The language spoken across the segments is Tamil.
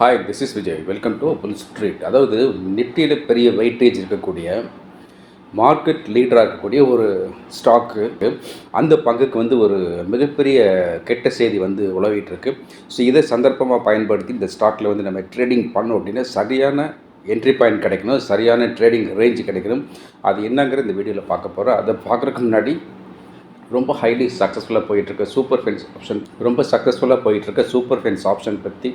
Hi this is Vijay welcome to Bull Street அதாவது நிஃப்டியில் பெரிய வெயிட்டேஜ் இருக்கக்கூடிய மார்க்கெட் லீடராக இருக்கக்கூடிய ஒரு ஸ்டாக்கு அந்த பங்குக்கு வந்து ஒரு மிகப்பெரிய கெட்ட செய்தி வந்து உலவிட்டு இருக்கு. ஸோ இதை சந்தர்ப்பமாக பயன்படுத்தி இந்த ஸ்டாக்கில் வந்து நம்ம ட்ரேடிங் பண்ணோம் அப்படின்னா சரியான என்ட்ரி பாயிண்ட் கிடைக்கணும். சரியான ட்ரேடிங் ரேஞ்ச் கிடைக்கணும். அது என்னங்கிற இந்த வீடியோவில் பார்க்க போகிறோம் அதை பார்க்குறதுக்கு முன்னாடி ரொம்ப ஹைலி சக்ஸஸ்ஃபுல்லாக போயிட்டுருக்க சூப்பர் ஃபென்ஸ் ஆப்ஷன் ரொம்ப சக்ஸஸ்ஃபுல்லாக போயிட்டுருக்க சூப்பர் ஃபென்ஸ் ஆப்ஷன் பற்றி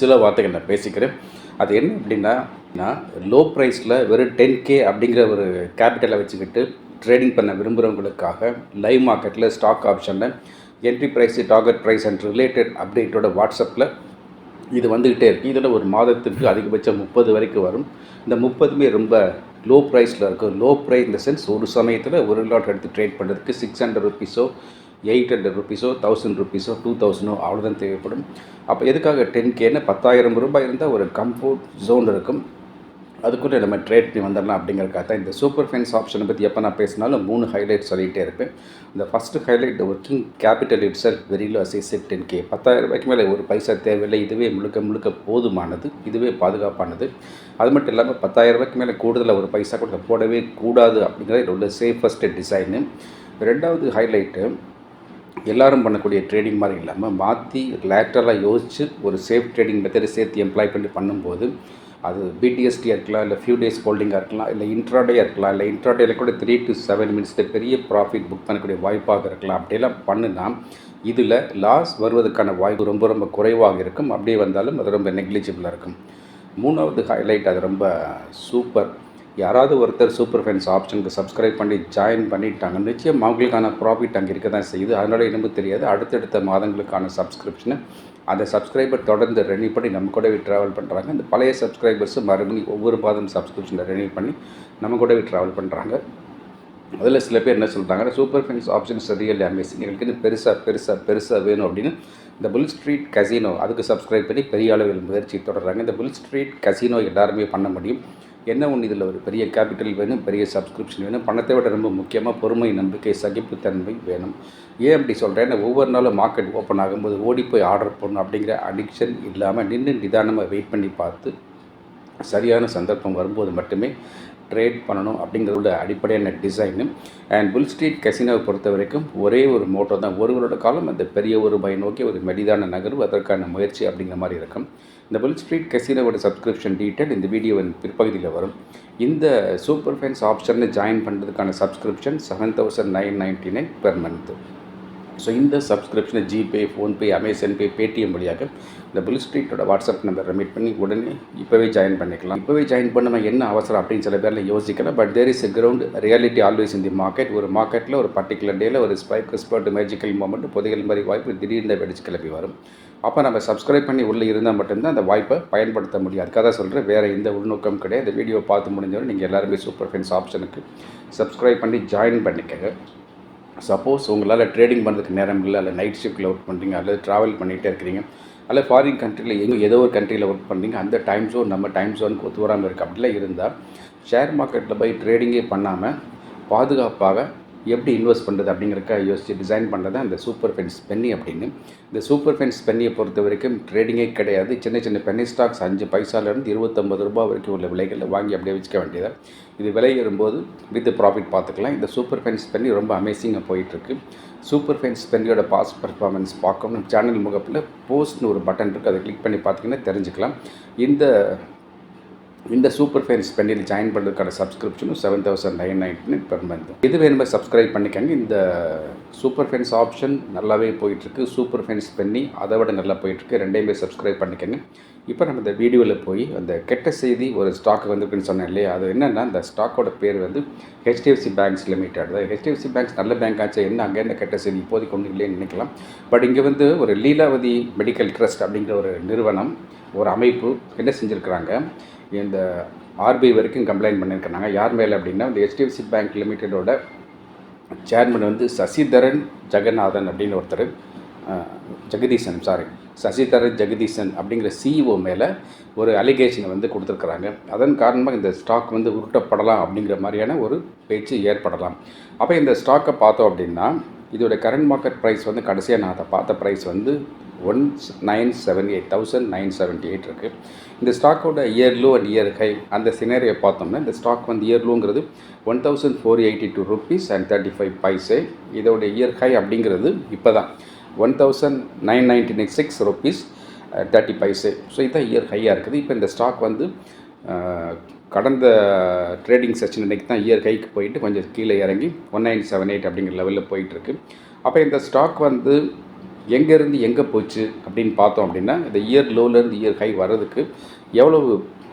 சில வார்த்தைகள் நான் பேசிக்கிறேன். அது என்ன அப்படின்னா நான் லோ ப்ரைஸில் வெறும் டென் கே அப்படிங்கிற ஒரு கேபிட்டலை வச்சுக்கிட்டு ட்ரேடிங் பண்ண விரும்புகிறவங்களுக்காக லைவ் மார்க்கெட்டில் ஸ்டாக் ஆப்ஷனில் entry price target price and related அப்டேட்டோட வாட்ஸ்அப்பில் இது வந்துக்கிட்டே இருக்குது இதில் ஒரு மாதத்துக்கு அதிகபட்சம் முப்பது வரைக்கும் வரும். இந்த முப்பதுமே ரொம்ப லோ ப்ரைஸில் இருக்கும். லோ ப்ரைஸ் இந்த சென்ஸ் ஒரு சமயத்தில் ஒரு லாட் எடுத்து ட்ரேட் பண்ணுறதுக்கு சிக்ஸ் ஹண்ட்ரட் ருபீஸோ எயிட் ஹண்ட்ரட் ருபீஸோ தௌசண்ட் ருபீஸோ டூ தௌசண்டோ அவ்வளோதான் தேவைப்படும். அப்போ எதுக்காக டென் கேன்னு பத்தாயிரம் ரூபாய் இருந்தால் ஒரு கம்ஃபோர்ட் ஜோன் இருக்கும். அதுக்குள்ளே நம்ம ட்ரேட் பண்ணி வந்துடலாம் அப்படிங்கிறக்காக தான் இந்த சூப்பர் ஃபைன்ஸ் ஆப்ஷனை பற்றி எப்போ நான் பேசினாலும் மூணு ஹைலைட் சொல்லிகிட்டே இருப்பேன். இந்த first highlight working capital itself very low as I said ten K பத்தாயிரம் ரூபாய்க்கு மேலே ஒரு பைசா தேவையில்லை. இதுவே முழுக்க முழுக்க போதுமானது. இதுவே பாதுகாப்பானது. அது மட்டும் இல்லாமல் பத்தாயிரம் ரூபாய்க்கு மேலே கூடுதலாக ஒரு பைசா கூட போடவே கூடாது அப்படிங்கிறது இதோட உள்ள சேஃபஸ்ட் டிசைனு ரெண்டாவது ஹைலைட்டு எல்லாரும் பண்ணக்கூடிய ட்ரேடிங் மாதிரி இல்லாமல் மாற்றி லேட்டரலாக யோசித்து ஒரு சேஃப் ட்ரேடிங் மெத்தடை சேர்த்து எம்ப்ளாய் பண்ணி பண்ணும்போது அது பிடிஎஸ்டியாக இருக்கலாம் இல்லை ஃபியூ டேஸ் ஹோல்டிங்காக இருக்கலாம் இல்லை இன்ட்ராடேயாக இருக்கலாம் இல்லை இன்ட்ராடேயில் கூட த்ரீ டு செவன் மினிட்ஸில் பெரிய ப்ராஃபிட் புக் பண்ணக்கூடிய வாய்ப்பாக இருக்கலாம். அப்படியெல்லாம் பண்ணுனா இதில் லாஸ் வருவதற்கான வாய்ப்பு ரொம்ப ரொம்ப குறைவாக இருக்கும். அப்படியே வந்தாலும் அது ரொம்ப நெக்லிஜிபிளாக இருக்கும். மூணாவது ஹைலைட் அது ரொம்ப சூப்பர் யாராவது ஒருத்தர் சூப்பர் ஃபைன்ஸ் ஆப்ஷனுக்கு சப்ஸ்கிரைப் பண்ணி ஜாயின் பண்ணிட்டாங்க நிச்சயம் அவங்களுக்கான ப்ராஃபிட் அங்கே இருக்க தான் செய்யுது. அதனால் என்னமோ தெரியாது. அடுத்தடுத்த மாதங்களுக்கான சப்ஸ்கிரிப்ஷனை அந்த சப்ஸ்கிரைபர் தொடர்ந்து ரெனியூ பண்ணி நம்ம கூடவே ட்ராவல் பண்ணுறாங்க இந்த பழைய சப்ஸ்கிரைபர்ஸும் மறுபடியும் ஒவ்வொரு மாதம் சப்ஸ்கிரிப்ஷனை ரெனியூ பண்ணி நம்ம கூடவே ட்ராவல் பண்ணுறாங்க அதில் சில பேர் என்ன சொல்கிறாங்க super fans options real amazing எங்களுக்கு இன்னும் பெருசாக பெருசாக பெருசாக வேணும் அப்படின்னு இந்த புல் ஸ்ட்ரீட் கசினோ அதுக்கு சப்ஸ்கிரைப் பண்ணி பெரிய அளவில் முயற்சி தொடர்றாங்க. இந்த புல் ஸ்ட்ரீட் கசினோ எல்லாருமே பண்ண முடியும். என்ன ஒன்று இதில் ஒரு பெரிய கேபிட்டல் வேணும் பெரிய சப்ஸ்கிரிப்ஷன் வேணும் பணத்தை விட ரொம்ப முக்கியமாக பொறுமை நம்பிக்கை சகிப்புத்தன்மை வேணும். ஏன் அப்படி சொல்கிறேன் ஒவ்வொரு நாளும் மார்க்கெட் ஓப்பன் ஆகும்போது ஓடி போய் ஆர்டர் பண்ணணும் அப்படிங்கிற அடிக்ஷன் இல்லாமல் நின்று நிதானமாக வெயிட் பண்ணி பார்த்து சரியான சந்தர்ப்பம் வரும்போது மட்டுமே ட்ரேட் பண்ணணும் அப்படிங்கிறதோட அடிப்படையான டிசைனு. அண்ட் புல் ஸ்ட்ரீட் கசினோவை பொறுத்த வரைக்கும் ஒரே ஒரு மோட்டோ தான். ஒருவரோட காலம் அந்த பெரிய ஒரு பயன் நோக்கி ஒரு மெலிதான நகர்வு அதற்கான முயற்சி அப்படிங்கிற மாதிரி இருக்கும். இந்த புல் ஸ்ட்ரீட் கசினோவோட சப்ஸ்கிரிப்ஷன் டீட்டெயில் இந்த வீடியோவின் பிற்பகுதியில் வரும். இந்த சூப்பர் ஃபைன்ஸ் ஆப்ஷனில் ஜாயின் பண்ணுறதுக்கான subscription seven thousand nine ninety nine per month so இந்த சப்ஸ்கிரிப்ஷனை GPay PhonePe Amazon Pay Paytm வழியாக இந்த புல் ஸ்ட்ரீட்டோட வாட்ஸ்அப் நம்பர் ரெமிட் பண்ணி உடனே இப்போவே ஜாயின் பண்ணிக்கலாம். இப்போவே ஜாயின் பண்ண என்ன அவசரம் அப்படின்னு சில பேரில் யோசிக்கலாம். But there is a ground reality always in the market ஒரு மார்க்கெட்டில் ஒரு பர்டிகுலர் டேயில் ஒரு ஸ்பைக் ஸ்பர்ட் மேஜிக்கல் மூமெண்ட் புதைகள் மாதிரி வாய்ப்பு திடீர்னு வெடிச்சு கிளம்பி வரும். அப்போ நம்ம சப்ஸ்கிரைப் பண்ணி உள்ளே இருந்தால் மட்டும்தான் அந்த வாய்ப்பை பயன்படுத்த முடியும். அதுக்காக தான் சொல்கிறேன் வேறு எந்த உள்நோக்கம் கிடையாது. இந்த வீடியோ பார்த்து முடிஞ்சவரை நீங்கள் எல்லாருமே சூப்பர் ஃபென்ஸ் ஆப்ஷனுக்கு சப்ஸ்கிரைப் பண்ணி ஜாயின் பண்ணிக்கங்க. சப்போஸ் உங்களால் ட்ரேடிங் பண்ணுறதுக்கு நேரம் இல்லை அல்ல நைட் ஷிஃப்ட்டில் ஒர்க் பண்ணுறீங்க அல்லது ட்ராவல் பண்ணிகிட்டே இருக்கிறீங்க அல்ல ஃபாரின் கண்ட்ரியில் எங்கே ஏதோ ஒரு கண்ட்ரியில் ஒர்க் பண்ணுறீங்க அந்த டைம் ஜோன் நம்ம டைம் ஜோனுக்கு ஒத்து வராமல் இருக்குது அப்படிலாம் இருந்தால் ஷேர் மார்க்கெட்டில் போய் ட்ரேடிங்கே பண்ணாமல் பாதுகாப்பாக எப்படி இன்வெஸ்ட் பண்ணுறது அப்படிங்கிறக்க யோசித்து டிசைன் பண்ணுறது அந்த சூப்பர் ஃபென்ஸ் பென்னி அப்படின்னு. இந்த சூப்பர் ஃபென்ஸ் பென்னியை பொறுத்த வரைக்கும் ட்ரேடிங்கே கிடையாது. சின்ன சின்ன பென்னி ஸ்டாக்ஸ் அஞ்சு பைசாலேருந்து இருபத்தொம்பது ரூபா வரைக்கும் உள்ள விலைகளில் வாங்கி அப்படியே வச்சுக்க வேண்டியது இது விலை ஏறும்போது வித் ப்ராஃபிட் பார்த்துக்கலாம். இந்த சூப்பர் ஃபென்ஸ் பென்னி ரொம்ப அமேசிங்காக போயிட்டுருக்கு. சூப்பர் ஃபென்ஸ் பென்னியோட பாஸ் பர்ஃபார்மன்ஸ் பார்க்கணும். சேனல் முகப்பில் போஸ்ட்னு ஒரு பட்டன் இருக்குது அதை கிளிக் பண்ணி பார்த்தீங்கன்னா தெரிஞ்சுக்கலாம். இந்த இந்த சூப்பர் ஃபேன்ஸ் பெண்ணில் ஜாயின் பண்ணுறதுக்கான சப்ஸ்கிரிப்ஷனும் seven thousand nine ninety per month இது வேணுமே சப்ஸ்கிரைப் பண்ணிக்கங்க. இந்த சூப்பர் ஃபேன்ஸ் ஆப்ஷன் நல்லாவே போயிட்டுருக்கு. சூப்பர் ஃபேன்ஸ் பெண்ணி அதை விட நல்லா போயிட்டுருக்கு. ரெண்டையுமே சப்ஸ்கிரைப் பண்ணிக்கங்க. இப்போ நம்ம இந்த வீடியோவில் போய் அந்த கெட்ட செய்தி ஒரு ஸ்டாக் வந்திருக்குன்னு சொன்னேன் இல்லையா? அது என்னென்னா அந்த ஸ்டாக்கோட பேர் வந்து ஹெச்டிஎஃப்சி பேங்க்ஸ் லிமிடெட் தான் ஹெச்டிஎஃப்சி பேங்க்ஸ் நல்ல பேங்க் ஆச்சு என்ன அங்கே என்ன கெட்ட செய்தி இப்போதைக்கு ஒன்றும் இல்லைன்னு நினைக்கலாம். பட் இங்கே வந்து ஒரு லீலாவதி மெடிக்கல் ட்ரஸ்ட் அப்படிங்கிற ஒரு நிறுவனம் ஒரு அமைப்பு என்ன செஞ்சுருக்கிறாங்க? இந்த ஆர்பிஐ வரைக்கும் கம்ப்ளைண்ட் பண்ணியிருக்கிறாங்க. யார் மேலே அப்படின்னா இந்த ஹெச்டிஎஃப்சி பேங்க் லிமிட்டடோட சேர்மன் வந்து சசிதரன் ஜெகநாதன் அப்படின்னு ஒருத்தர் ஜெகதீசன் சாரி சசிதரன் ஜெகதீசன் அப்படிங்கிற சிஇஓ மேலே ஒரு அலிகேஷனை வந்து கொடுத்துருக்குறாங்க. அதன் காரணமாக இந்த ஸ்டாக் வந்து உருட்டப்படலாம் அப்படிங்கிற மாதிரியான ஒரு பேச்சு ஏற்படலாம். அப்போ இந்த ஸ்டாக்கை பார்த்தோம் அப்படின்னா இதோட கரண்ட் மார்க்கெட் ப்ரைஸ் வந்து கடைசியாக நான் அதை பார்த்த ப்ரைஸ் வந்து one nine seven eight thousand nine seventy eight இருக்குது இந்த ஸ்டாக்கோட year low and year high அந்த சினேரியை பார்த்தோம்னா இந்த ஸ்டாக் வந்து year லோங்கிறது one thousand four eighty two rupees and thirty five paise இதோட இயர் ஹை அப்படிங்கிறது இப்போ தான் one thousand nine ninety six rupees thirty paise so இதுதான் இயர் ஹையாக இருக்குது. இப்போ இந்த ஸ்டாக் வந்து uh, கடந்த ட்ரேடிங் செஷன் இன்றைக்கி தான் இயர் கைக்கு போயிட்டு கொஞ்சம் கீழே இறங்கி ஒன் நைன் செவன் எயிட் அப்படிங்கிற லெவலில் போயிட்டுருக்கு. அப்போ இந்த ஸ்டாக் வந்து எங்கேருந்து எங்கே போச்சு அப்படின்னு பார்த்தோம் அப்படின்னா இந்த இயர் லோலேருந்து இயர் ஹை வர்றதுக்கு எவ்வளவு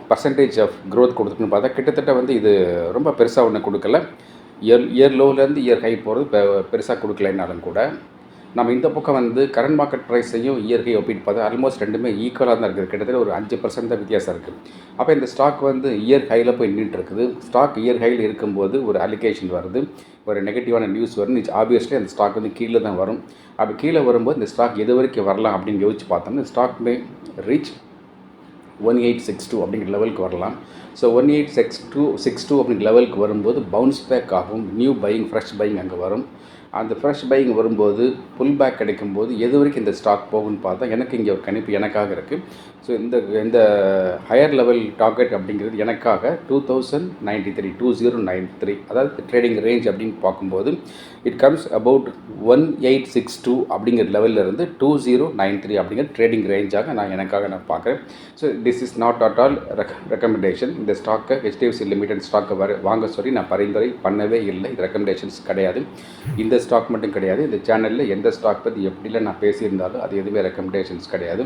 பர்சன்டேஜ் ஆஃப் க்ரோத் கொடுத்துருக்குன்னு பார்த்தா கிட்டத்தட்ட வந்து இது ரொம்ப பெருசாக ஒன்று கொடுக்கல. இயர் இயர் லோலேருந்து இயர் ஹை போகிறது பெருசாக கொடுக்கலைனாலும் கூட நம்ம இந்த பக்கம் வந்து கரண்ட் மார்க்கெட் ப்ரைஸையும் இயற்கை ஒப்பிட்டு பார்த்தா ஆல்மோஸ்ட் ரெண்டுமே ஈக்குவலாக தான் இருக்குது. கிட்டத்தட்ட ஒரு அஞ்சு பர்சன்ட் தான் வித்தியாசம் இருக்குது அப்போ இந்த ஸ்டாக் வந்து இயர் ஹையில் போய் நின்றுட்டு இருக்குது ஸ்டாக் இயர் ஹையில் இருக்கும்போது ஒரு அலிகேஷன் வருது. ஒரு நெகட்டிவான நியூஸ் வரும் ஆப்வியஸ்லி அந்த ஸ்டாக் வந்து கீழே தான் வரும். அப்போ கீழே வரும்போது இந்த ஸ்டாக் எது வரைக்கும் வரலாம் அப்படின்னு யோசிச்சு பார்த்தோம்னா stock may reach one eight six two அப்படிங்கிற லெவலுக்கு வரலாம். So one eight six two six two அப்படிங்கிற லெவலுக்கு வரும்போது பவுன்ஸ் பேக் ஆகும். நியூ பையிங் ஃப்ரெஷ் பையிங் அங்கே வரும். அந்த ஃப்ரெஷ் பையிங் வரும்போது புல் பேக் கிடைக்கும்போது எது வரைக்கும் இந்த ஸ்டாக் போகும்னு பார்த்தா எனக்கு இங்கே ஒரு கணிப்பு எனக்காக இருக்குது ஸோ இந்த இந்த ஹையர் லெவல் டார்கெட் அப்படிங்கிறது எனக்காக two thousand ninety three two zero nine three அதாவது ட்ரேடிங் ரேஞ்ச் அப்படின்னு பார்க்கும்போது it comes about one eight six two அப்படிங்கிற லெவலில் இருந்து டூ ஜீரோ நைன் த்ரீ அப்படிங்கிற ட்ரேடிங் ரேஞ்சாக நான் எனக்காக நான் பார்க்குறேன். So this is not at all recommendation இந்த ஸ்டாக்கை ஹெச்டிஎஃப்சி லிமிடெட் ஸ்டாக்கை வர வாங்க சொல்லி நான் பரிந்துரை பண்ணவே இல்லை. இது ரெக்கமெண்டேஷன்ஸ் கிடையாது. இந்த ஸ்டாக் மட்டும் கிடையாது. இந்த சேனலில் எந்த ஸ்டாக் பற்றி எப்படிலாம் நான் பேசியிருந்தாலும் அது எதுவுமே ரெக்கமெண்டேஷன்ஸ் கிடையாது.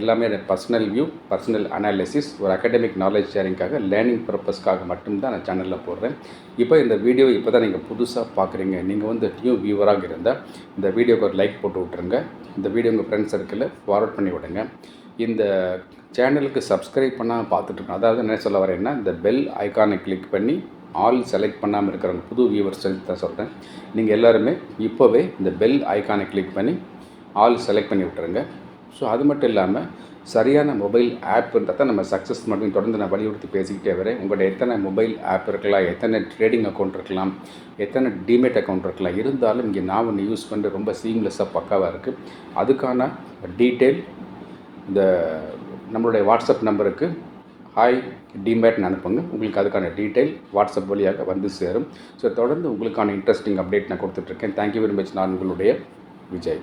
எல்லாமே பர்சனல் வியூ பர்சனல் அனாலிசிஸ் ஒரு அகடமிக் நாலேஜ் ஷேரிங்காக லேர்னிங் பர்பஸ்க்காக மட்டும்தான் நான் சேனலில் போடுறேன். இப்போ இந்த வீடியோ இப்போ தான் நீங்கள் புதுசாக பார்க்குறீங்க நீங்கள் வந்து நியூ வியூவராக இருந்தால் இந்த வீடியோக்கு ஒரு லைக் போட்டு விட்ருங்க இந்த வீடியோ உங்கள் ஃப்ரெண்ட்ஸ் சர்க்கிளில் ஃபார்வர்ட் பண்ணி விடுங்க. இந்த சேனலுக்கு சப்ஸ்கிரைப் பண்ணாமல் பார்த்துட்ருக்கோம் அதாவது என்ன சொல்ல வரேன்னா இந்த பெல் ஐக்கானை கிளிக் பண்ணி ஆல் செலக்ட் பண்ணாமல் இருக்கிறவங்க புது வியூவர்ஸ் தான் சொல்கிறேன் நீங்கள் எல்லாருமே இப்போவே இந்த பெல் ஐக்கானை கிளிக் பண்ணி ஆல் செலக்ட் பண்ணி விட்டுருங்க. ஸோ அது மட்டும் இல்லாமல் சரியான மொபைல் ஆப் இருந்தால் தான் நம்ம சக்ஸஸ் மட்டும் தொடர்ந்து நான் வலியுறுத்தி பேசிக்கிட்டே வரேன். உங்கள்கிட்ட எத்தனை மொபைல் ஆப் இருக்கலாம் எத்தனை ட்ரேடிங் அக்கௌண்ட் இருக்கலாம் எத்தனை டிமேட் அக்கௌண்ட் இருக்கலாம் இருந்தாலும் இங்கே நான் ஒன்று யூஸ் பண்ணி ரொம்ப சீம்லெஸ்ஸாக பக்காவாக இருக்குது அதுக்கான டீட்டெயில் இந்த நம்மளுடைய வாட்ஸ்அப் நம்பருக்கு ஹாய் டிமேட்னு அனுப்புங்க. உங்களுக்கு அதுக்கான டீட்டெயில் வாட்ஸ்அப் வழியாக வந்து சேரும். ஸோ தொடர்ந்து உங்களுக்கான இன்ட்ரெஸ்டிங் அப்டேட் நான் கொடுத்துட்ருக்கேன். தேங்க்யூ வெரி மச் நான் உங்களுடைய விஜய்.